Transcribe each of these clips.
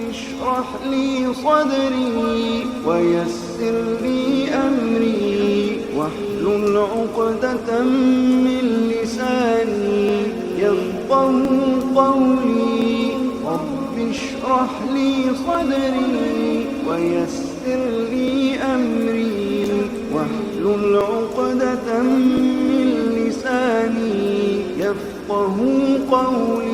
اشرح لي صدري ويسر لي أمري واحلل عقدة من لساني يفقه قولي. رب اشرح لي صدري ويسر لي أمري. واحلل عقدة من لساني يفقه قولي.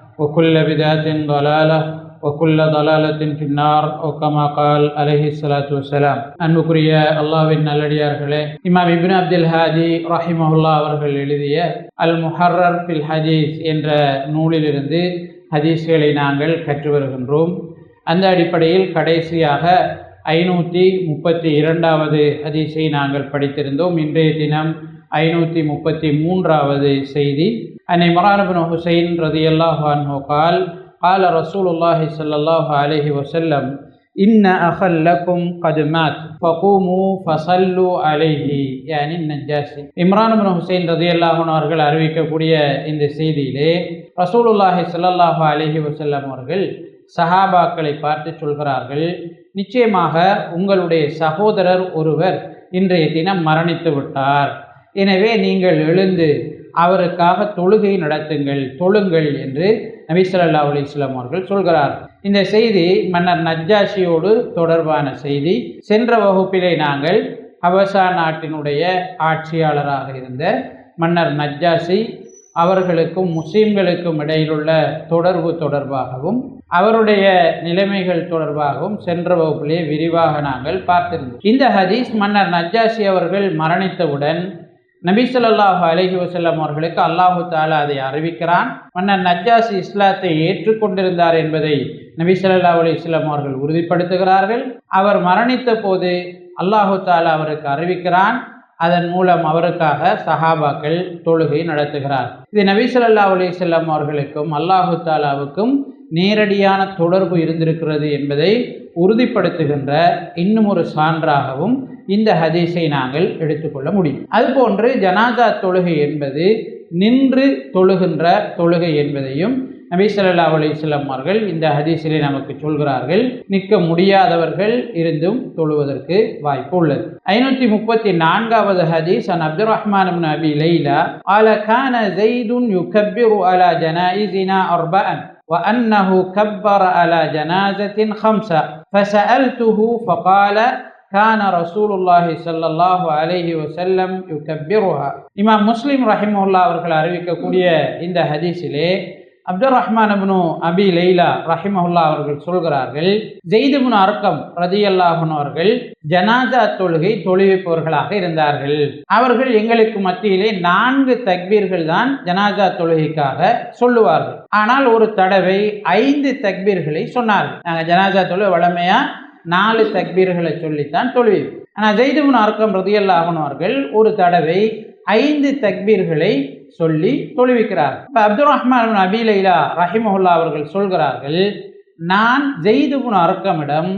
وكل بدعة ضلالة وكل ضلالة في النار أو كما قال عليه الصلاة والسلام அன்புக்குரிய அல்லாவின் நல்லடியார்களே இமாம் இப்னு அப்துல் ஹாதி ரஹிமஹுல்லா அவர்கள் எழுதிய அல் முஹர்ரர் ஃபில் ஹதீஸ் என்ற நூலிலிருந்து ஹதீஸ்களை நாங்கள் கற்று வருகின்றோம் அந்த அடிப்படையில் கடைசியாக ஐநூற்றி முப்பத்தி இரண்டாவது ஹதீஸை நாங்கள் படித்திருந்தோம் இன்றைய தினம் ஐநூற்றி முப்பத்தி மூன்றாவது செய்தி அன்னை மரானபின் ஹுசைன் ரதி அல்லாஹு அன்ஹு கால் قال رسول الله صلى الله عليه وسلم إن أخا لكم قد مات فقوموا فصلوا عليه يعني النجاشي இம்ரான் பின் ஹுசைன் ரதி அல்லாஹன் அவர்கள் அறிவிக்கக்கூடிய இந்த செய்தியிலே ரசூலுல்லாஹி ஸல்லல்லாஹு அலைஹி வஸல்லம் அவர்கள் சஹாபாக்களை பார்த்து சொல்கிறார்கள் நிச்சயமாக உங்களுடைய சகோதரர் ஒருவர் இன்றைய தினம் மரணித்து விட்டார் எனவே நீங்கள் எழுந்து அவருக்காக தொழுகை நடத்துங்கள் தொழுங்கள் என்று நபி ஸல்லல்லாஹு அலைஹி அவர்கள் சொல்கிறார். இந்த செய்தி மன்னர் நஜ்ஜாஷியோடு தொடர்பான செய்தி. சென்ற வகுப்பிலே நாங்கள் ஹவசா நாட்டினுடைய ஆட்சியாளராக இருந்த மன்னர் நஜ்ஜாசி அவர்களுக்கும் முஸ்லீம்களுக்கும் இடையிலுள்ள தொடர்பு தொடர்பாகவும் அவருடைய நிலைமைகள் தொடர்பாகவும் சென்ற வகுப்பிலே விரிவாக நாங்கள் பார்த்திருந்தோம். இந்த ஹதீஸ் மன்னர் நஜ்ஜாசி அவர்கள் மரணித்தவுடன் நபி சொல்லாஹு அலஹி வசல்லம் அவர்களுக்கு அல்லாஹு தாலா அதை அறிவிக்கிறான். மன்னர் நஜாசி இஸ்லாத்தை ஏற்றுக்கொண்டிருந்தார் என்பதை நபி சொல்லா அலி இஸ்லாம் அவர்கள் உறுதிப்படுத்துகிறார்கள். அவர் மரணித்த போது அல்லாஹு தாலா அவருக்கு அறிவிக்கிறான். அதன் மூலம் அவருக்காக சஹாபாக்கள் தொழுகை நடத்துகிறார். இது நபி சொல்லா அலி வஸல்லம் அவர்களுக்கும் அல்லாஹு தாலாவுக்கும் நேரடியான தொடர்பு இருந்திருக்கிறது என்பதை உறுதிப்படுத்துகின்ற இன்னும் ஒரு சான்றாகவும் இந்த ஹதீஸை நாங்கள் எடுத்துக்கொள்ள முடியும் அதுபோன்று ஜனாதா தொழுகை என்பது நின்று தொழுகின்ற தொழுகை என்பதையும் நபி ஸல்லல்லாஹு அலைஹி வஸல்லம் அவர்கள் இந்த ஹதீஸிலே நமக்கு சொல்கிறார்கள் நிற்க முடியாதவர்கள் இருந்தும் தொழுவதற்கு வாய்ப்பு உள்ளது ஐநூற்றி முப்பத்தி நான்காவது ஹதீஸ் an Abdul Rahman ibn Abi Laila ஆல கான ஜெய்துன் யுகப்பிரு அலா ஜனாயிசினா அர்பஅன் وأنه كبر على جنازة خمسة فسألته فقال கான ரசூலுல்லாஹி சல்லாஹு அலஹி வசல்லம் யுகப்பிருஹா. இமாம் முஸ்லீம் ரஹிமுல்லா அவர்கள் அறிவிக்கக்கூடிய இந்த ஹதீஸிலே அப்துல் ரஹ்மான் அபுனு அபி லெய்லா ரஹிமஹுல்லா அவர்கள் சொல்கிறார்கள் ஜெய்துபுன் அர்க்கம் ரதி அல்லாஹன் அவர்கள் ஜனாசா தொழுகை தொழுவிப்பவர்களாக இருந்தார்கள். அவர்கள் எங்களுக்கு மத்தியிலே நான்கு தக்பீர்கள் தான் ஜனாசா தொழுகைக்காக சொல்லுவார்கள். ஆனால் ஒரு தடவை ஐந்து தக்பீர்களை சொன்னார்கள். நாங்கள் ஜனாசா தொழுகை வளமையாக நாலு தக்பீர்களை சொல்லித்தான் தொழுவி. ஆனால் ஜெய்துபுன் அர்க்கம் ரதியல்லாஹன் அவர்கள் ஒரு தடவை ஐந்து தக்பீர்களை சொல்லி தொழுவிக்கிறார். இப்போ அப்துல் ரஹ்மான் அபிலைலா ரஹிமஹுல்லா அவர்கள் சொல்கிறார்கள் நான் ஜெய்துபுன் அர்க்கமிடம்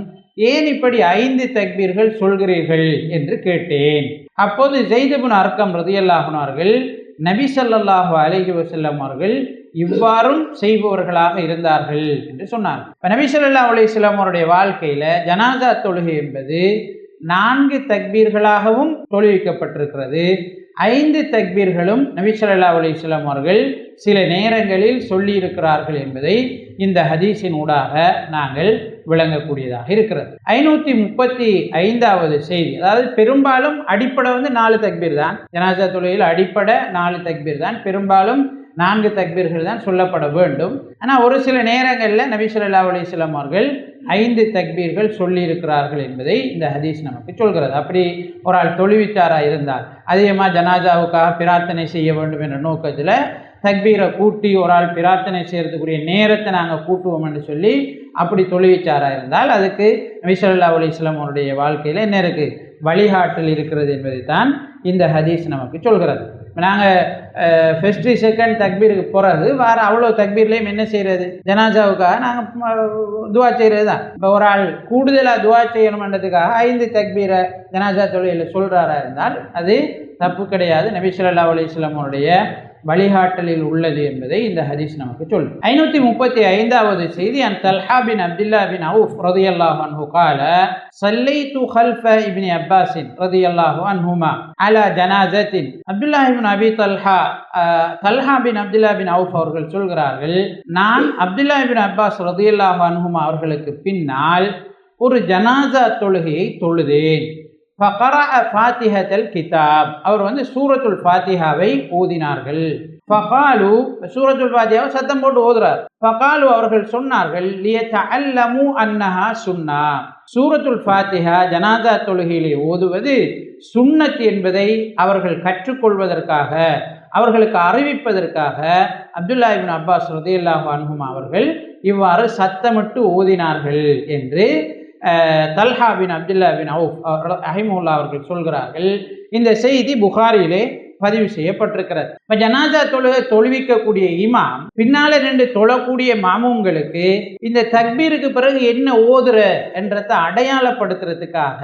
ஏன் இப்படி ஐந்து தக்பீர்கள் சொல்கிறீர்கள்? என்று கேட்டேன். அப்போது ஜெய்துபுன் அர்க்கம் ரதியல்லாகுனார்கள் அவர்கள் நபி சல்லாஹு அலஹி வசல்லம் அவர்கள் இவ்வாறும் செய்பவர்களாக இருந்தார்கள் என்று சொன்னார். இப்போ நபி ஸல்லல்லாஹு அலைஹி அவருடைய வாழ்க்கையில ஜனாதா தொழுகை என்பது நான்கு தக்பீர்களாகவும் தொழுவிக்கப்பட்டிருக்கிறது. ஐந்து தக்பீர்களும் நபிசல்லா அலிஸ்லாம் அவர்கள் சில நேரங்களில் சொல்லியிருக்கிறார்கள் என்பதை இந்த ஹதீஸின் ஊடாக நாங்கள் விளங்கக்கூடியதாக இருக்கிறது. ஐநூற்றி முப்பத்தி ஐந்தாவது செய்தி அதாவது பெரும்பாலும் அடிப்படை வந்து நாலு தக்பீர் தான். ஜனாசா தொழுகையில் அடிப்படை நாலு தக்பீர் தான். பெரும்பாலும் நான்கு தக்பீர்கள் தான் சொல்லப்பட வேண்டும். ஆனால் ஒரு சில நேரங்களில் நபி ஸல்லல்லாஹு அவர்கள் ஐந்து தக்பீர்கள் சொல்லியிருக்கிறார்கள் என்பதை இந்த ஹதீஸ் நமக்கு சொல்கிறது. அப்படி ஒரு ஆள் தொழுவிச்சாராக இருந்தால் அதிகமாக ஜனாஜாவுக்காக பிரார்த்தனை செய்ய வேண்டும் என்ற நோக்கத்தில் தக்பீரை கூட்டி ஒரு ஆள் பிரார்த்தனை செய்யறதுக்குரிய நேரத்தை நாங்கள் கூட்டுவோம் என்று சொல்லி அப்படி தொழுவிச்சாராக இருந்தால் அதுக்கு நபி ஸல்லல்லாஹு அவருடைய வாழ்க்கையில் என்ன இருக்குது வழிகாட்டல் இருக்கிறது என்பதை தான் இந்த ஹதீஸ் நமக்கு சொல்கிறது. நாங்கள் ஃபஸ்ட்டு செகண்ட் தக்பீருக்கு போகிறது வேறு அவ்வளோ தக்பீர்லேயும் என்ன செய்கிறது? ஜனாசாவுக்காக நாங்கள் துவா செய்கிறது தான். இப்போ ஒரு ஆள் கூடுதலாக துவா செய்யணுமன்றதுக்காக ஐந்து தக்பீரை ஜனாசா தொழிலில் சொல்கிறாரா இருந்தால் அது தப்பு கிடையாது. நபி ஸல்லல்லாஹு வழிகாட்டலில் உள்ளது என்பதை இந்த ஹதீஸ் நமக்கு சொல்லும். ஐநூற்றி முப்பத்தி ஐந்தாவது செய்தி அன் தல்ஹா பின் அப்துல்லா பின் அவுஃப் ரதி அல்லாஹ் அன்ஹு கால சல்லைத்து ஹல்ஃப இபின் அப்பாஸின் ரதி அல்லாஹ் அன்ஹுமா அலா ஜனாசத்தின் அப்துல்லா இபின் அபி தல்ஹா தல்ஹா பின் அப்துல்லா பின் அவுஃப் அவர்கள் சொல்கிறார்கள் நான் அப்துல்லா இபின் அப்பாஸ் ரதி அல்லாஹ் அன்ஹுமா அவர்களுக்கு பின்னால் ஒரு ஜனாசா தொழுகையை தொழுதேன். ஃபகரஅ ஃபாத்திஹத்தல் கிதாப் அவர் வந்து சூரத்துல் ஃபாத்திஹாவை ஓதினார்கள். ஃபகாலு சூரத்துல் ஃபாத்திஹாவை சத்தம் போட்டு ஓதுறார். ஃபகாலு அவர்கள் சொன்னார்கள் லியதஅல்லமு அன்னஹா சுன்னா. சூரத்துல் ஃபாத்திஹா ஜனாதா தொழுகையிலே ஓதுவது சுன்னத் என்பதை அவர்கள் கற்றுக்கொள்வதற்காக அவர்களுக்கு அறிவிப்பதற்காக அப்துல்லா இபின் அப்பாஸ் ரதியல்லாஹு அன்ஹும் அவர்கள் இவ்வாறு சத்தமிட்டு ஓதினார்கள் என்று தல்ஹா பின் அப்துல்லா பின் அவுஃப் அஹிமுல்லா அவர்கள் சொல்கிறார்கள் இந்த செய்தி புகாரிலே பதிவு செய்யப்பட்டிருக்கிறது. இப்ப ஜனாதா தொழுகை தொழுவிக்கக்கூடிய இமாம் பின்னால நின்று தொழக்கூடிய மாமூங்களுக்கு இந்த தக்பீருக்கு பிறகு என்ன ஓதுற என்றதை அடையாளப்படுத்துறதுக்காக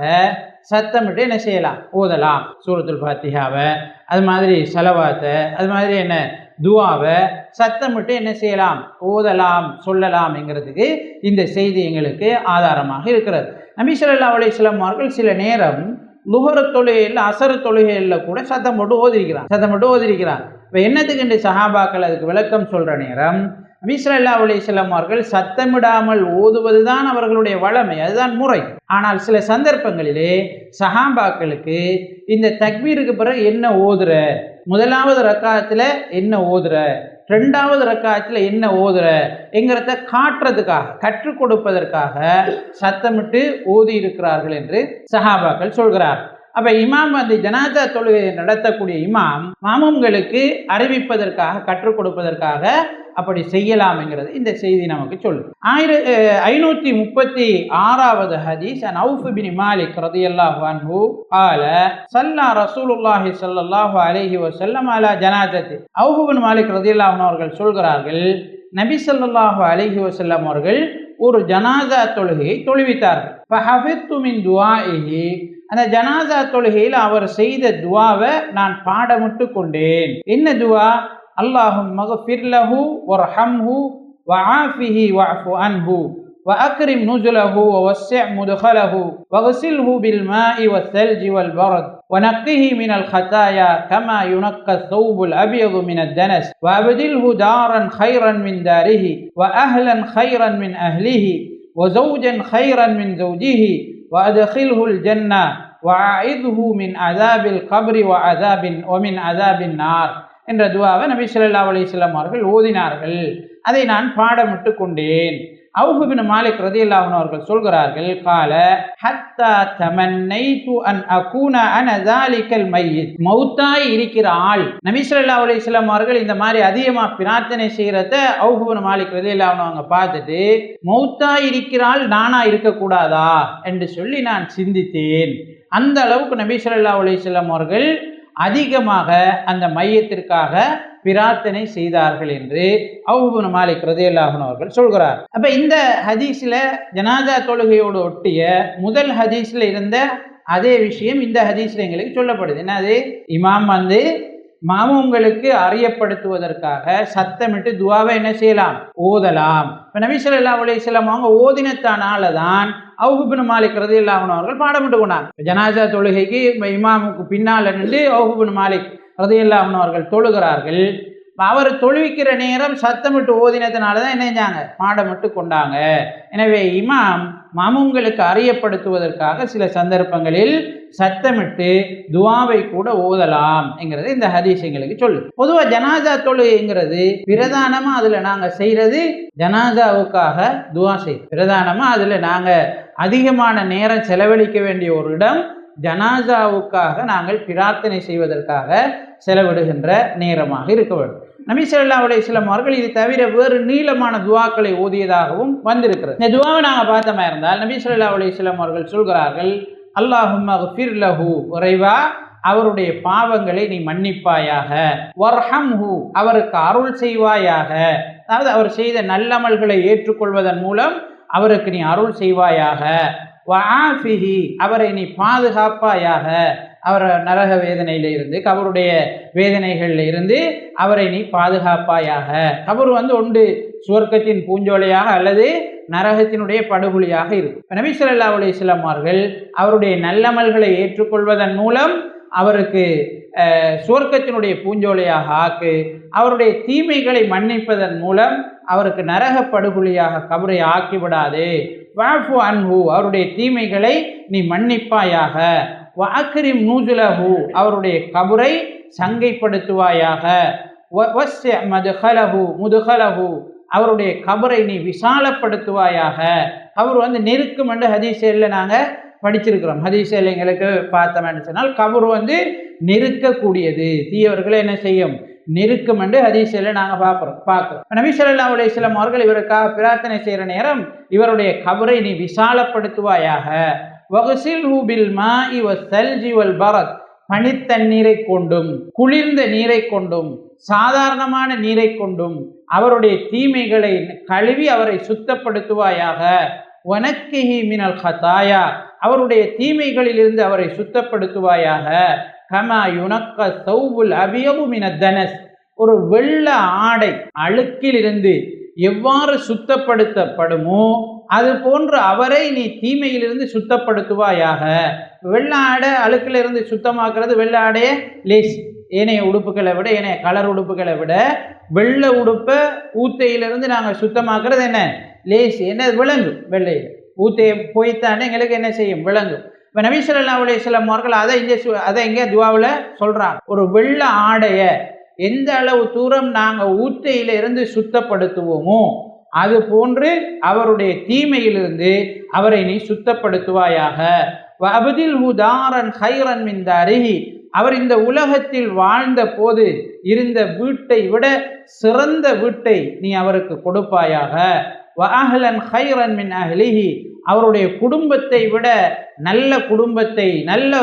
சத்தமிட்டு என்ன செய்யலாம்? ஓதலாம். சூரத்துல் பாத்திகாவை அது மாதிரி செலவாத்தை அது மாதிரி என்ன? துவாவை சத்தமிட்டு என்ன செய்யலாம்? ஓதலாம் சொல்லலாம் என்கிறதுக்கு இந்த செய்தி எங்களுக்கு ஆதாரமாக இருக்கிறது. நபி சொல்லா அலிஸ்லாம் அவர்கள் சில நேரம் லுகர தொழுகையில் அசர தொழுகையில் கூட சத்தம் போட்டு ஓதிருக்கிறான் சத்தம் போட்டு ஓதிருக்கிறான் இப்போ என்னத்துக்கு இந்த சஹாபாக்கள் அதுக்கு விளக்கம் சொல்கிற நேரம்? நபி ஸல்லல்லாஹு அவர்கள் சத்தமிடாமல் ஓதுவது தான் அவர்களுடைய வளமை அதுதான் முறை. ஆனால் சில சந்தர்ப்பங்களிலே சஹாபாக்களுக்கு இந்த தக்மீருக்கு பிறகு என்ன ஓதுற? முதலாவது ரக்காத்தில் என்ன ஓதுற? ரெண்டாவது ரக்காத்தில் என்ன ஓதுற? என்கிறத காட்டுறதுக்காக கற்றுக் கொடுப்பதற்காக சத்தமிட்டு ஓதி இருக்கிறார்கள் என்று சஹாபாக்கள் சொல்கிறார் அப்ப இமாம் வந்து ஜனாதா தொழுகையை நடத்தக்கூடிய இமாம் மாமூம்களுக்கு அறிவிப்பதற்காக கற்றுக் கொடுப்பதற்காக அப்படி செய்யலாம்ங்கிறது இந்த செய்தி நமக்கு சொல்லு ஆயிரத்தி ஐநூத்தி முப்பத்தி ஆறாவது ஹதீஸ் அன் அவுஃப் பின் மாலிக் ரதியல்லாஹு அன்ஹு ஆல சல்லா ரசூலுல்லாஹி சல்லல்லாஹு அலைஹி வசல்லம் அலா ஜனாதத்தி அவுஃபு பின் மாலிக் ரதியல்லாஹு அவர்கள் சொல்கிறார்கள் நபி சல்லாஹு அலிஹி வசல்லம் அவர்கள் ஒரு ஜனாதா தொழுகையை தொழுவித்தார்கள். அந்த ஜனாசா தொழுகையில் அவர் செய்த துவாவை நான் பாடமிட்டு கொண்டேன் என்ன துவா அல்லாஹும் மகஃபிர்லஹு வர்ஹம்ஹு வஆஃபிஹி வஅஃபு அன்ஹு وأكرم نزله ووسع مدخله واغسله بالماء والثلج والبرد ونقه من الخطايا كما ينقى الثوب الأبيض من الدنس وأبدله دارا خيرا من داره وأهلا خيرا من أهله وزوجا خيرا من زوجه வதஹில்ஹுல் ஜன்னா வஇதுஹு மின் அதாபில் கபரி வ அதாபின் ஒமின் அதாபின் நார் என்ற துவாவை நபி சொல்லா அலிஸ்லாம் அவர்கள் ஓதினார்கள். அதை நான் பாடமிட்டு கொண்டேன். அவுபின் மாலிக் ரதியல்லாஹு அவர்கள் சொல்கிறார்கள் கால ஹத்தா தமன்னைது அன் அகூன அன் ஸாலிகல் மையத். மௌத்தாய் இருக்கிற ஆள் நபி அலி இஸ்லாம் அவர்கள் இந்த மாதிரி அதிகமாக பிரார்த்தனை செய்கிறத அவுபின் மாலிக் ரதியல்லாஹு அவங்க பார்த்துட்டு மௌத்தாய் இருக்கிற ஆள் நானா இருக்கக்கூடாதா? என்று சொல்லி நான் சிந்தித்தேன். அந்த அளவுக்கு நபி அலி இஸ்லாம் அவர்கள் அதிகமாக அந்த மையத்திற்காக பிரார்த்தனை செய்தார்கள் என்று அவுபுன் மாலிக் ரதியல்லாஹன் அவர்கள் சொல்கிறார். அப்ப இந்த ஹதீஸ்ல ஜனாதா தொழுகையோடு ஒட்டிய முதல் ஹதீஸ்ல இருந்த அதே விஷயம் இந்த ஹதீஸ்ல எங்களுக்கு சொல்லப்படுது. என்னது? இமாம் வந்து மாமூங்களுக்கு அறியப்படுத்துவதற்காக சத்தமிட்டு துவாவை என்ன செய்யலாம்? ஓதலாம். இப்போ நபி ஸல்லல்லாஹு அவங்க ஓதினத்தானால தான் அவுகுபின் மாலிக் ரதி அவர்கள் பாடமிட்டு கொண்டாங்க ஜனாசா தொழுகைக்கு இமாமுக்கு பின்னால் நின்று அவுகுபின் மாலிக் ரதி அவர்கள் தொழுகிறார்கள். அவர் தொழுவிக்கிற நேரம் சத்தமிட்டு ஓதினதுனால தான் என்ன செஞ்சாங்க? பாடமிட்டு கொண்டாங்க. எனவே இமாம் மமுங்களுக்கு அறியப்படுத்துவதற்காக சில சந்தர்ப்பங்களில் சத்தமிட்டு துவாவை கூட ஓதலாம் என்கிறது இந்த ஹதீஸ் எங்களுக்கு சொல்லு பொதுவாக ஜனாசா தொழுகைங்கிறது பிரதானமாக அதில் நாங்கள் செய்கிறது ஜனாசாவுக்காக துவா செய் பிரதானமாக அதில் நாங்கள் அதிகமான நேரம் செலவழிக்க வேண்டிய ஒரு இடம் ஜனாசாவுக்காக நாங்கள் பிரார்த்தனை செய்வதற்காக செலவிடுகின்ற நேரமாக இருக்க வேண்டும். நபி சொல்லா அலையம் அவர்கள் இது தவிர வேறு நீளமான துவாக்களை ஓதியதாகவும் வந்திருக்கிறது. இந்த துவாவை நாங்கள் பார்த்தமா இருந்தால் நபி சொல்லா சொல்கிறார்கள் அல்லாஹும் ஃபிர் லஹு அவருடைய பாவங்களை நீ மன்னிப்பாயாக. வர்ஹம்ஹு அவருக்கு அருள் செய்வாயாக. அதாவது அவர் செய்த நல்லமல்களை ஏற்றுக்கொள்வதன் மூலம் அவருக்கு நீ அருள் செய்வாயாக. வஆஃபிஹி அவரை நீ பாதுகாப்பாயாக அவர் நரக வேதனையில இருந்து கபருடைய வேதனைகளில் இருந்து அவரை நீ பாதுகாப்பாயாக. கபர் வந்து ஒன்று சுவர்க்கத்தின் பூஞ்சோலையாக அல்லது நரகத்தினுடைய படுகொலியாக இருக்கும். நபி சொல்லா அலைஹி அவருடைய நல்லமல்களை ஏற்றுக்கொள்வதன் மூலம் அவருக்கு சுவர்க்கத்தினுடைய பூஞ்சோலையாக ஆக்கு அவருடைய தீமைகளை மன்னிப்பதன் மூலம் அவருக்கு நரக படுகொலியாக கபரை ஆக்கிவிடாது வாஃபு அன்பு அவருடைய தீமைகளை நீ மன்னிப்பாயாக. வாக்கிரிம் நூஜுலஹு அவருடைய கபுரை சங்கைப்படுத்துவாயாக. வ- வஸ்ஸ மதுஹலஹு முதுஹலஹு அவருடைய கபரை நீ விசாலப்படுத்துவாயாக. அவர் வந்து நெருக்கம் என்று ஹதீசேலில் நாங்கள் படிச்சிருக்கிறோம். ஹதீசேல் எங்களுக்கு பார்த்தோம்னு சொன்னால் கபர் வந்து நெருக்கக்கூடியது. தீயவர்களை என்ன செய்யும்? நெருக்கம் என்று ஹதீஸில் நாங்கள் பார்க்குறோம் பார்க்குறோம். நபி சொல்லா அலைஹி வஸல்லம் அவர்கள் இவருக்காக பிரார்த்தனை செய்கிற நேரம் இவருடைய கபரை நீ விசாலப்படுத்துவாயாக. வகுசில் ஹூபில் மா இவ சல்ஜி வல் பரத் பனித்தண்ணீரை கொண்டும் குளிர்ந்த நீரை கொண்டும் சாதாரணமான நீரை கொண்டும் அவருடைய தீமைகளை கழுவி அவரை சுத்தப்படுத்துவாயாக. வனக்கிஹி மினல் ஹதாயா அவருடைய தீமைகளிலிருந்து அவரை சுத்தப்படுத்துவாயாக. ஹமா யுனக்க சௌபுல் அபியபு மின தனஸ். ஒரு வெள்ள ஆடை அழுக்கிலிருந்து எவ்வாறு சுத்தப்படுத்தப்படுமோ அது போன்று அவரை நீ தீமையிலிருந்து சுத்தப்படுத்துவாயாக. வெள்ள ஆடை அழுக்கிலிருந்து சுத்தமாக்குறது வெள்ள ஆடையே லேஸ் ஏனைய உடுப்புகளை விட ஏனைய கலர் உடுப்புகளை விட வெள்ளை உடுப்பை ஊத்தையிலிருந்து நாங்கள் சுத்தமாக்குறது என்ன? லேஸ் என்ன? விளங்கும் வெள்ளையில். ஊத்தையை போய்த்தானே எங்களுக்கு என்ன செய்யும்? விளங்கும் இப்போ நபி ஸல்லல்லாஹு அலைஹி அவர்கள் அதை இங்கே அதை இங்கே துவாவில் சொல்கிறாங்க ஒரு வெள்ளை ஆடையை எந்த அளவு தூரம் நாங்கள் ஊத்தையில இருந்து சுத்தப்படுத்துவோமோ அது போன்று அவருடைய தீமையிலிருந்து அவரை நீ சுத்தப்படுத்துவாயாக. அபதில் உதாரன் ஹைரன் மிந்த அருகி அவர் இந்த உலகத்தில் வாழ்ந்த போது இருந்த வீட்டை விட சிறந்த வீட்டை நீ அவருக்கு கொடுப்பாயாக. வஅஹ்லன் ஹைரன் மின் அஹ்லிஹி. அவருடைய குடும்பத்தை விட நல்ல குடும்பத்தை நல்ல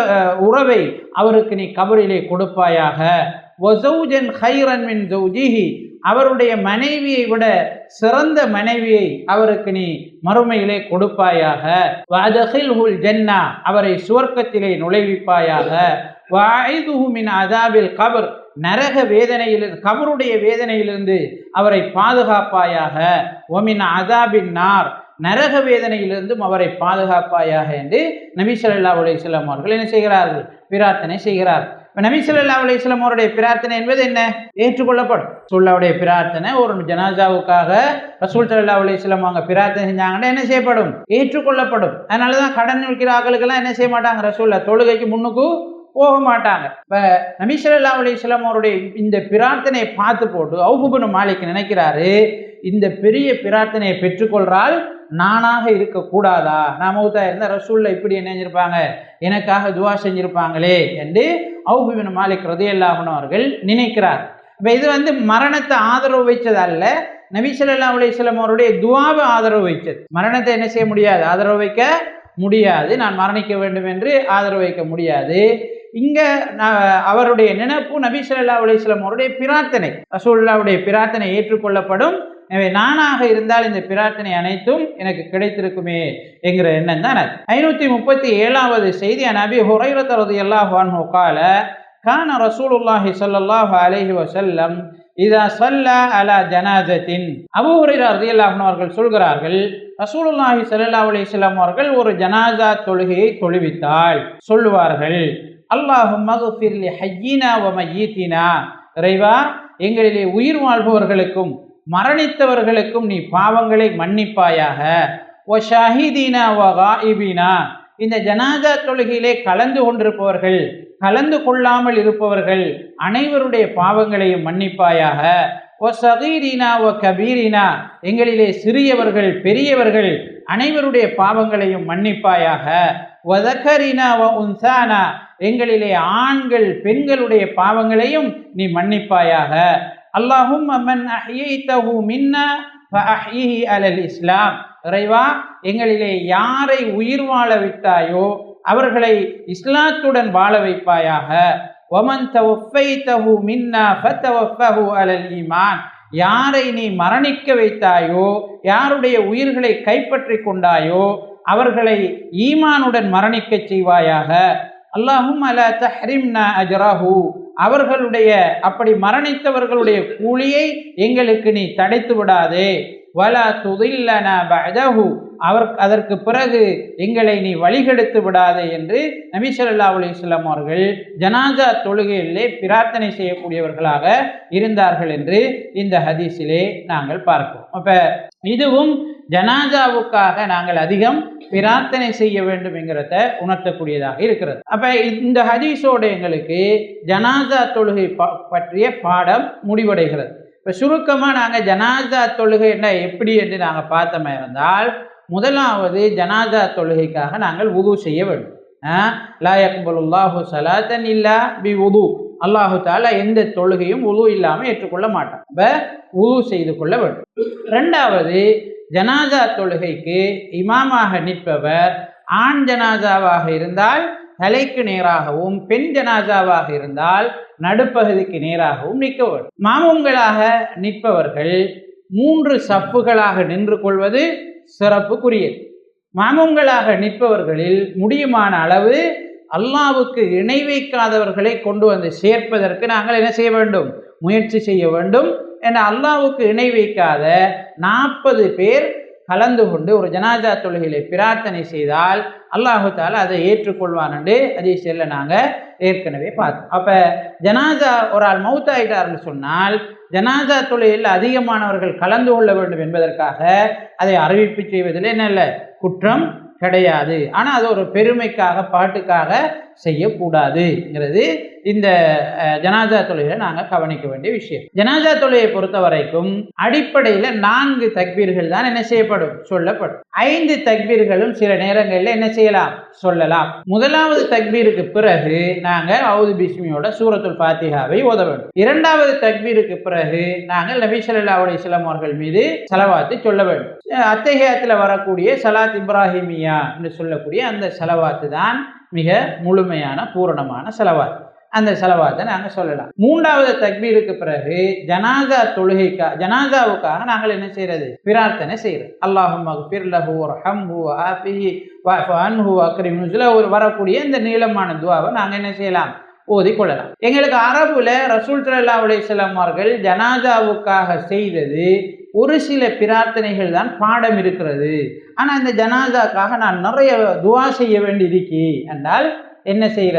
உறவை அவருக்கு நீ கபரிலே கொடுப்பாயாக. ஒசௌஜன் ஹைரன் மின் ஜௌஜிஹி. அவருடைய மனைவியை விட சிறந்த மனைவியை அவருக்கு நீ மறுமையிலே கொடுப்பாயாக. வஅதகில்ஹுல் ஜென்னா. அவரை சுவர்க்கத்திலே நுழைவிப்பாயாக. வஅஇதுஹு அதாபில் கபர். நரக வேதனையிலிருந்து கபருடைய வேதனையிலிருந்து அவரை பாதுகாப்பாயாக. ஒமின் அதாபின் நார். நரக வேதனையிலிருந்தும் அவரை பாதுகாப்பாயாக என்று நபி ஸல்லல்லாஹு அவர்கள் என்ன செய்கிறார்கள்? பிரார்த்தனை செய்கிறார். இப்ப நபி ஸல்லல்லாஹு அவருடைய பிரார்த்தனை என்பது என்ன? ஏற்றுக்கொள்ளப்படும். சுல்லாவுடைய பிரார்த்தனை ஒரு ஜனாசாவுக்காக ரசூல் சல்லா அலிஸ்லாம் அவங்க பிரார்த்தனை செஞ்சாங்கன்னா என்ன செய்யப்படும்? ஏற்றுக்கொள்ளப்படும். அதனால தான் கடன் வைக்கிற ஆக்களுக்கெல்லாம் என்ன செய்ய மாட்டாங்க? ரசூல்லா தொழுகைக்கு முன்னுக்கு போக மாட்டாங்க. இப்போ நபி அலிஸ்லாம் அவருடைய இந்த பிரார்த்தனையை பார்த்து போட்டு அவுபுபுன் மாலிக் நினைக்கிறாரு இந்த பெரிய பிரார்த்தனையை பெற்றுக்கொள்றால் நானாக இருக்கக்கூடாதா? நான் மௌத்தா இருந்தால் ரசூல்ல இப்படி என்ன செஞ்சிருப்பாங்க? எனக்காக துவா செஞ்சிருப்பாங்களே என்று அவுபிபின் மாலிக் ரதியல்லாஹன் அவர்கள் நினைக்கிறார். இப்போ இது வந்து மரணத்தை ஆதரவு வைச்சது அல்ல. நபி ஸல்லல்லாஹு அவருடைய துவாவை ஆதரவு வைச்சது. மரணத்தை என்ன செய்ய முடியாது? ஆதரவு வைக்க முடியாது. நான் மரணிக்க வேண்டும் என்று ஆதரவு வைக்க முடியாது. இங்கே நான் அவருடைய நினைப்பு நபி சொல்லா அலைஹி அவருடைய பிரார்த்தனை. ரசூல்லாவுடைய பிரார்த்தனை ஏற்றுக்கொள்ளப்படும். எனவே நானாக இருந்தால் இந்த பிரார்த்தனை அனைத்தும் எனக்கு கிடைத்திருக்குமே என்கிற எண்ணம் தான் அது. ஐநூற்றி முப்பத்தி ஏழாவது செய்தி நபி ஹுரைரத் ரலியல்லாஹு கால கான ரசூலுல்லாஹி ஸல்லல்லாஹு அலஹி வசல்லம் இதா சல்ல அலா ஜனாசத்தின் அபு ஹுரைரா ரலியல்லாஹு அவர்கள் சொல்கிறார்கள் ரசூலுல்லாஹி சல்லா அலிஸ்லாம் அவர்கள் ஒரு ஜனாஜா தொழுகையை தொழுவித்தால் சொல்லுவார்கள். அல்லாஹு மகுஃபிர்லி ஹையினா ஹய்யினா வ மய்யித்தினா இறைவா எங்களிலே உயிர் வாழ்பவர்களுக்கும் மரணித்தவர்களுக்கும் நீ பாவங்களை மன்னிப்பாயாக. ஓ ஷஹீதீனா வ காயிபினா. இந்த ஜனாதா தொழுகையிலே கலந்து கொண்டிருப்பவர்கள் கலந்து கொள்ளாமல் இருப்பவர்கள் அனைவருடைய பாவங்களையும் மன்னிப்பாயாக. ஓ சகீரீனா ஓ கபீரினா. எங்களிலே சிறியவர்கள் பெரியவர்கள் அனைவருடைய பாவங்களையும் மன்னிப்பாயாக. வதக்கரினா வ உன்சானா. எங்களிலே ஆண்கள் பெண்களுடைய பாவங்களையும் நீ மன்னிப்பாயாக. அல்லாஹும் அம்மன் அஹ்யைத்தஹு மின்னா ஃபஅஹ்யிஹி அலல் இஸ்லாம் இறைவா எங்களிலே யாரை உயிர் வாழ விட்டாயோ அவர்களை இஸ்லாத்துடன் வாழ வைப்பாயாக. ஒமன் தவஃபைத்தஹு மின்னா ஃபத்தவஃபஹு அலல் ஈமான். யாரை நீ மரணிக்க வைத்தாயோ யாருடைய உயிர்களை கைப்பற்றி கொண்டாயோ அவர்களை ஈமானுடன் மரணிக்கச் செய்வாயாக. அல்லாஹும் அல தஹ்ரிம்னா அஜ்ராஹூ. அவர்களுடைய அப்படி மரணித்தவர்களுடைய கூலியை எங்களுக்கு நீ தடைத்து விடாதே. வல துதில்லன பதஹு அவர் அதற்கு பிறகு எங்களை நீ வழிகெடுத்து விடாதே என்று நபி ஸல்லல்லாஹு அலைஹி அவர்கள் ஜனாஜா தொழுகையிலே பிரார்த்தனை செய்யக்கூடியவர்களாக இருந்தார்கள் என்று இந்த ஹதீஸிலே நாங்கள் பார்க்கிறோம். அப்ப இதுவும் ஜனாஜாவுக்காக நாங்கள் அதிகம் பிரார்த்தனை செய்ய வேண்டும் என்கிறத உணர்த்தக்கூடியதாக இருக்கிறது. அப்ப இந்த ஹதீஸோடு எங்களுக்கு ஜனாஜா தொழுகை ப- பற்றிய பாடம் முடிவடைகிறது. இப்போ சுருக்கமாக நாங்கள் ஜனாதா தொழுகை என்ன எப்படி என்று நாங்கள் பார்த்தோமே இருந்தால் முதலாவது ஜனாதா தொழுகைக்காக நாங்கள் உது செய்ய வேண்டும். லா சலாத்தன் இல்லா பி உது அல்லாஹு தாலா எந்த தொழுகையும் உது இல்லாமல் ஏற்றுக்கொள்ள மாட்டான். இப்போ உது செய்து கொள்ள வேண்டும். ரெண்டாவது ஜனாதா தொழுகைக்கு இமாமாக நிற்பவர் ஆண் ஜனாதாவாக இருந்தால் தலைக்கு நேராகவும் பெண் ஜனாசாவாக இருந்தால் நடுப்பகுதிக்கு நேராகவும் நிற்க வேண்டும். மாமுங்களாக நிற்பவர்கள் மூன்று சப்புகளாக நின்று கொள்வது சிறப்புக்குரியது. மாமுங்களாக நிற்பவர்களில் முடியுமான அளவு அல்லாவுக்கு இணை வைக்காதவர்களை கொண்டு வந்து சேர்ப்பதற்கு நாங்கள் என்ன செய்ய வேண்டும்? முயற்சி செய்ய வேண்டும். என அல்லாவுக்கு இணை வைக்காத நாற்பது பேர் கலந்து கொண்டு ஒரு ஜனாஜா தொழுகையிலே பிரார்த்தனை செய்தால் அல்லாஹால அதை ஏற்றுக்கொள்வான் அதிசயில் நாங்கள் ஏற்கனவே பார்த்தோம். அப்போ ஜனாஜா ஒரு ஆள் மௌத்தாயிட்டார்னு சொன்னால் ஜனாசா தொழிலில் அதிகமானவர்கள் கலந்து கொள்ள வேண்டும் என்பதற்காக அதை அறிவிப்பு செய்வதில் என்ன இல்லை? குற்றம் கிடையாது. ஆனால் அது ஒரு பெருமைக்காக பாட்டுக்காக செய்யக்கூடாதுங்கிறது இந்த ஜனாதா ஜனாசா தொழிலை நாங்கள் கவனிக்க வேண்டிய விஷயம். ஜனாதா தொழிலை பொறுத்த வரைக்கும் அடிப்படையில் நான்கு தக்பீர்கள் தான் என்ன செய்யப்படும்? சொல்லப்படும். ஐந்து தக்பீர்களும் சில நேரங்களில் என்ன செய்யலாம்? சொல்லலாம். முதலாவது தக்பீருக்கு பிறகு நாங்கள் அவுது பிஸ்மியோட சூரத்துல் ஃபாத்திஹாவை ஓத வேண்டும். இரண்டாவது தக்பீருக்கு பிறகு நாங்கள் நபி ஸல்லல்லாஹு அலைஹி அவர்கள் மீது செலவாத்து சொல்ல வேண்டும். அத்தகையத்தில் வரக்கூடிய சலாத் இப்ராஹிமியா என்று சொல்லக்கூடிய அந்த செலவாத்து தான் மிக முழுமையான பூரணமான செலவாத் அந்த செலவாத்தை நாங்கள் சொல்லலாம். மூன்றாவது தக்பீருக்கு பிறகு ஜனாசா தொழுகைக்கா ஜனாசாவுக்காக நாங்கள் என்ன செய்யறது? பிரார்த்தனை செய்யறது அல்லாஹும் மகபிர் லஹு வர்ஹம்ஹு வஆஃபிஹி வஅஃபு அன்ஹு ஒரு வரக்கூடிய இந்த நீளமான துவாவை நாங்கள் என்ன செய்யலாம்? ஓதி கொள்ளலாம் எங்களுக்கு அரபுல ரசூல் ஸல்லல்லாஹு அலைஹி அவர்கள் ஜனாசாவுக்காக செய்தது ஒரு சில பிரார்த்தனைகள் தான் பாடம் இருக்கிறது. ஆனால் இந்த ஜனாதாக்காக நான் நிறைய துவா செய்ய வேண்டி என்றால் என்ன செய்கிற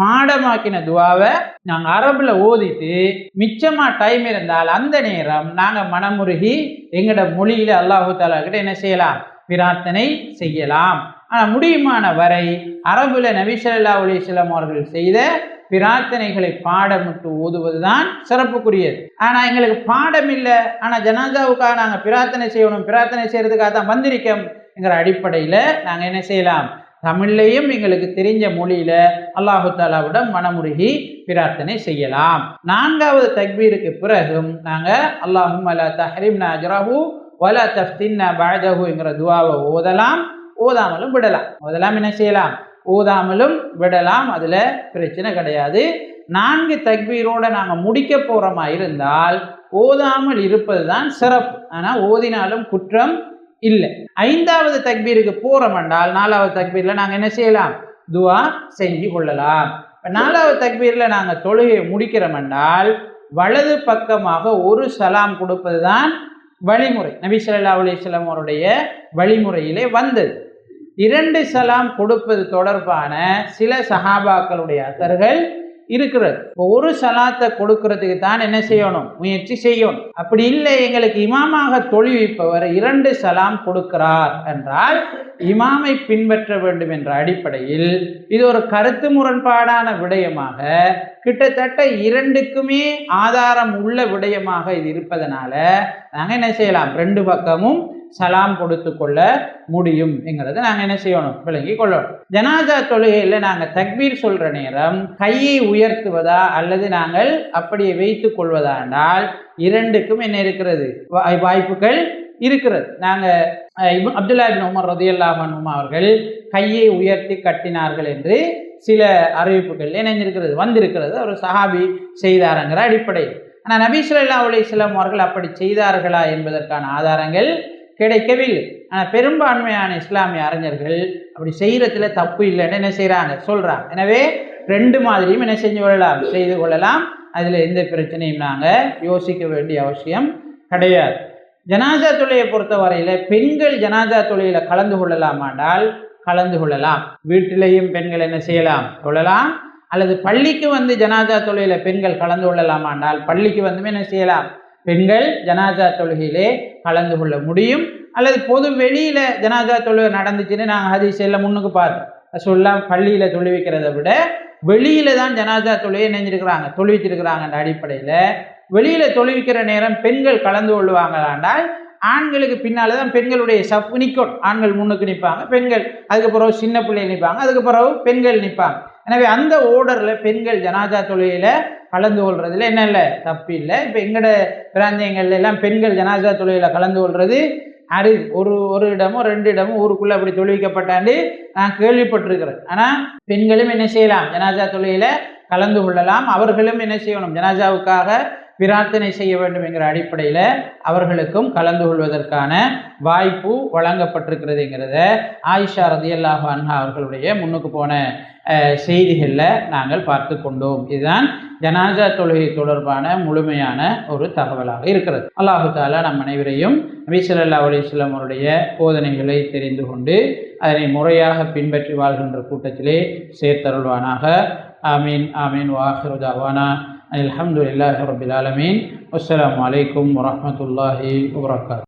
பாடமாக்கின துவாவை நாங்கள் அரபில் ஓதிட்டு மிச்சமாக டைம் இருந்தால் அந்த நேரம் நாங்கள் மனமுருகி எங்களோட மொழியில் அல்லாஹு தாலாக்கிட்ட என்ன செய்யலாம்? பிரார்த்தனை செய்யலாம். ஆனால் முடியுமான வரை அரபுல நபிசல்லா ஸல்லல்லாஹு அவர்கள் செய்த பிரார்த்தனைகளை பாடமிட்டு ஓதுவது தான் சிறப்புக்குரியது. ஆனால் எங்களுக்கு பாடம் இல்லை. ஆனால் ஜனாதாவுக்காக நாங்கள் பிரார்த்தனை செய்யணும் பிரார்த்தனை செய்கிறதுக்காக தான் வந்திருக்கோம்ங்கிற அடிப்படையில் நாங்கள் என்ன செய்யலாம்? தமிழ்லையும் எங்களுக்கு தெரிஞ்ச மொழியில அல்லாஹு தாலாவிடம் மனமுருகி பிரார்த்தனை செய்யலாம். நான்காவது தக்பீருக்கு பிறகும் நாங்கள் அல்லாஹும் அலா தஹரீம் அஜ்ராஹு வலா தஃப்தின் பாஜகுங்கிற துவாவை ஓதலாம். ஓதாமலும் விடலாம். ஓதலாம் என்ன செய்யலாம்? ஓதாமலும் விடலாம் அதில் பிரச்சனை கிடையாது. நான்கு தக்பீரோட நாங்கள் முடிக்க போகிறோமா இருந்தால் ஓதாமல் இருப்பது தான் சிறப்பு. ஆனால் ஓதினாலும் குற்றம் இல்லை. ஐந்தாவது தக்பீருக்கு போகிறோம் என்றால் நாலாவது தக்பீரில் நாங்கள் என்ன செய்யலாம்? துவா செஞ்சு கொள்ளலாம். இப்போ நாலாவது தக்பீரில் நாங்கள் தொழுகையை முடிக்கிறோம் என்றால் வலது பக்கமாக ஒரு சலாம் கொடுப்பது தான் வழிமுறை. நபி ஸல்லல்லாஹு அலிஸ்லாம் அவருடைய வழிமுறையிலே வந்தது. இரண்டு சலாம் கொடுப்பது தொடர்பான சில சஹாபாக்களுடைய அசர்கள் இருக்கிறது. இப்போ ஒரு சலாத்தை கொடுக்கறதுக்கு தான் என்ன செய்யணும்? முயற்சி செய்யணும். அப்படி இல்லை எங்களுக்கு இமாமாக தொழுவிப்பவர் இரண்டு சலாம் கொடுக்கிறார் என்றால் இமாமை பின்பற்ற வேண்டும் என்ற அடிப்படையில் இது ஒரு கருத்து முரண்பாடான விடயமாக கிட்டத்தட்ட இரண்டுக்குமே ஆதாரம் உள்ள விடயமாக இது இருப்பதனால நாங்கள் என்ன செய்யலாம்? ரெண்டு பக்கமும் சலாம் கொடுத்து கொள்ள முடியும் என்கிறத நாங்கள் என்ன செய்யணும்? விளங்கி கொள்ளணும். ஜனாதா தொழுகையில் நாங்கள் தக்பீர் சொல்கிற நேரம் கையை உயர்த்துவதா அல்லது நாங்கள் அப்படியே வைத்து கொள்வதா என்றால் இரண்டுக்கும் என்ன இருக்கிறது? வாய்- வாய்ப்புகள் இருக்கிறது. நாங்கள் அப்துல்லா இபின் உமர் ரதியல்லாஹ் அவர்கள் கையை உயர்த்தி கட்டினார்கள் என்று சில அறிவிப்புகள் இணைஞ்சிருக்கிறது வந்திருக்கிறது. ஒரு சஹாபி செய்தாருங்கிற அடிப்படையில். ஆனால் நபீஸ்வல்லா ஸல்லல்லாஹு அலைஹி அவர்கள் அப்படி செய்தார்களா என்பதற்கான ஆதாரங்கள் கிடைக்கவில்லை. ஆனால் பெரும்பான்மையான இஸ்லாமிய அறிஞர்கள் அப்படி செய்கிறதுல தப்பு இல்லைன்னு என்ன செய்கிறாங்க சொல்கிறாங்க எனவே ரெண்டு மாதிரியும் என்ன செஞ்சு கொள்ளலாம்? செய்து கொள்ளலாம். அதில் எந்த பிரச்சனையும் நாங்கள் யோசிக்க வேண்டிய அவசியம் கிடையாது. ஜனாசா தொழிலை பொறுத்தவரையில் பெண்கள் ஜனாசா தொழிலில் கலந்து கொள்ளலாமாண்டால் கலந்து கொள்ளலாம். வீட்டிலையும் பெண்கள் என்ன செய்யலாம்? கொள்ளலாம். அல்லது பள்ளிக்கு வந்து ஜனாதா தொழிலில் பெண்கள் கலந்து கொள்ளலாமாண்டால் பள்ளிக்கு வந்துமே என்ன செய்யலாம்? பெண்கள் ஜனாஜா தொழுகையிலே கலந்து கொள்ள முடியும். அல்லது பொது வெளியில ஜனாஜா தொழுகை நடந்துச்சுன்னு நாங்கள் ஹதீஸ் எல்லாம் முன்னுக்கு பார்த்தோம். சொல்லலாம் பள்ளியில தொழுவிக்கிறத விட வெளியில தான் ஜனாஜா தொழுகை நினைஞ்சிருக்கிறாங்க தொழுவிச்சிருக்கிறாங்கன்ற அடிப்படையில் வெளியில தொழுவிக்கிற நேரம் பெண்கள் கலந்து கொள்ளுவாங்களாண்டால் ஆண்களுக்கு பின்னால் தான் பெண்களுடைய சப் நிற்கும் ஆண்கள் முன்னுக்கு நிற்பாங்க பெண்கள் அதுக்கு பிறகு சின்ன பிள்ளைகள் நிற்பாங்க அதுக்கு பிறகு பெண்கள் நிற்பாங்க. எனவே அந்த ஓர்டரில் பெண்கள் ஜனாஜா தொழுகையில் கலந்து கொள்றதுல என்ன இல்லை? தப்பு இல்லை. இப்போ எங்களோட பிராந்தியங்கள்ல எல்லாம் பெண்கள் ஜனாஜா தொழுகையில் கலந்து கொள்வது அரு ஒரு ஒரு இடமோ ரெண்டு இடமோ ஊருக்குள்ளே அப்படி தொழுவிக்கப்பட்டாண்டு நான் கேள்விப்பட்டிருக்கிறேன். ஆனால் பெண்களும் என்ன செய்யலாம்? ஜனாஜா தொழுகையில் கலந்து கொள்ளலாம். அவர்களும் என்ன செய்யணும்? ஜனாஜாவுக்காக பிரார்த்தனை செய்ய வேண்டும் என்கிற அடிப்படையில் அவர்களுக்கும் கலந்து கொள்வதற்கான வாய்ப்பு வழங்கப்பட்டிருக்கிறதுங்கிறத ஆயிஷா ரதியல்லாஹு அன்ஹா அவர்களுடைய முன்னுக்கு போன செய்திகளில் நாங்கள் பார்த்து கொண்டோம். இதுதான் ஜனாஜா தொழுகை தொடர்பான முழுமையான ஒரு தகவலாக இருக்கிறது. அல்லாஹு தாலா நம் அனைவரையும் நபி ஸல்லல்லாஹு அவருடைய போதனைகளை தெரிந்து கொண்டு அதனை முறையாக பின்பற்றி வாழ்கின்ற கூட்டத்திலே சேர்த்தருள்வானாக. ஆமீன் ஆமீன். வாஹருதாவானா தாவானா. அல்ஹம்துலில்லாஹி ரபில் ஆலமீன். அஸ்லாம் அலைக்கும் வரமத்துல்லாஹி வபரகாத்துஹு